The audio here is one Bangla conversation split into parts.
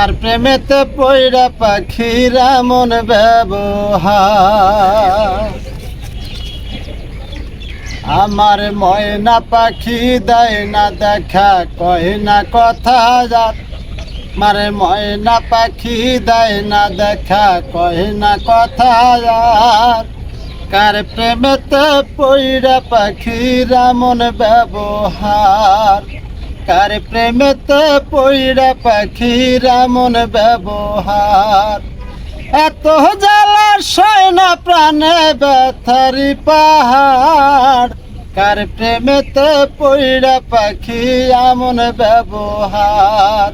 কার প্রেমেতে পইরা পাখিরা মন ব্যবহার। আমার ময়না পাখি দেয় না দেখা, কয় না কথা যার মারে ময়না পাখি দেয় না দেখা, কয় না কথা যার কার প্রেমেতে পইরা পাখিরা মন ব্যবহার। কার প্রেমেতে পইরা পাখিরা মন ব্যবহার। এত জ্বালা সয় না প্রাণে ব্যথারি পাহাড়। কার প্রেমেতে পইরা পাখি আমন ব্যবহার।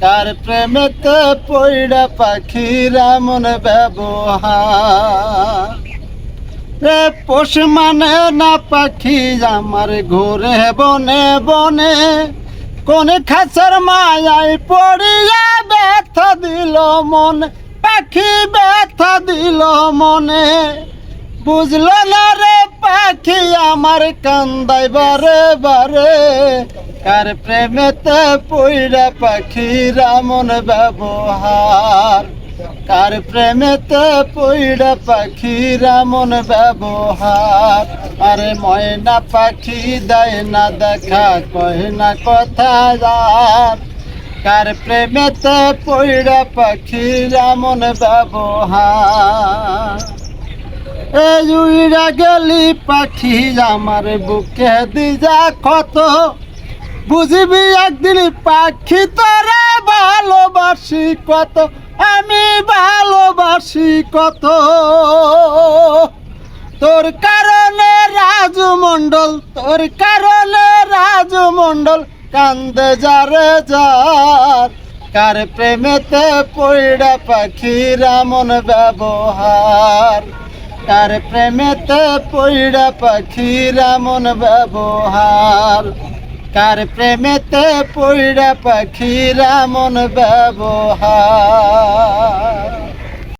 কার প্রেমেতে পইরা পাখি রামন ব্যবহার। রে পোষ মানে না পাখি আমার ঘুরে বনে বনে। কোন খাসের মায়াই পড়িয়া ব্যথা দিল মন, পাখি ব্যথা দিল মনে। বুঝল না রে পাখি আমার কান্দাই বারে বারে, কার প্রেমেতে পইরা পাখি মন ব্যবহার। কার প্রেমেতে পইড়া পাখি রামন ব্যবহার? আরে ময়না পাখি দেয় না দেখা, কয় না কথা যার? কার প্রেমেতে পইড়া পাখি রামন ব্যবহার? এই উইরা গেলি পাখি, আমার বুকে দিজা কত? বুঝবি একদিন পাখি তোরা ভালোবাসি কত? ভালোবাসি কত? তোর কারণে রাজমণ্ডল, তোর কারণে রাজমণ্ডল কান্দে যারে যার। কার প্রেমেতে পইড়া পাখি রামন ব্যবহার? কার প্রেমেতে পইড়া পাখি রামন ব্যবহার? কার প্রেমেতে পইড়া পাখি রামন ব্যবহার?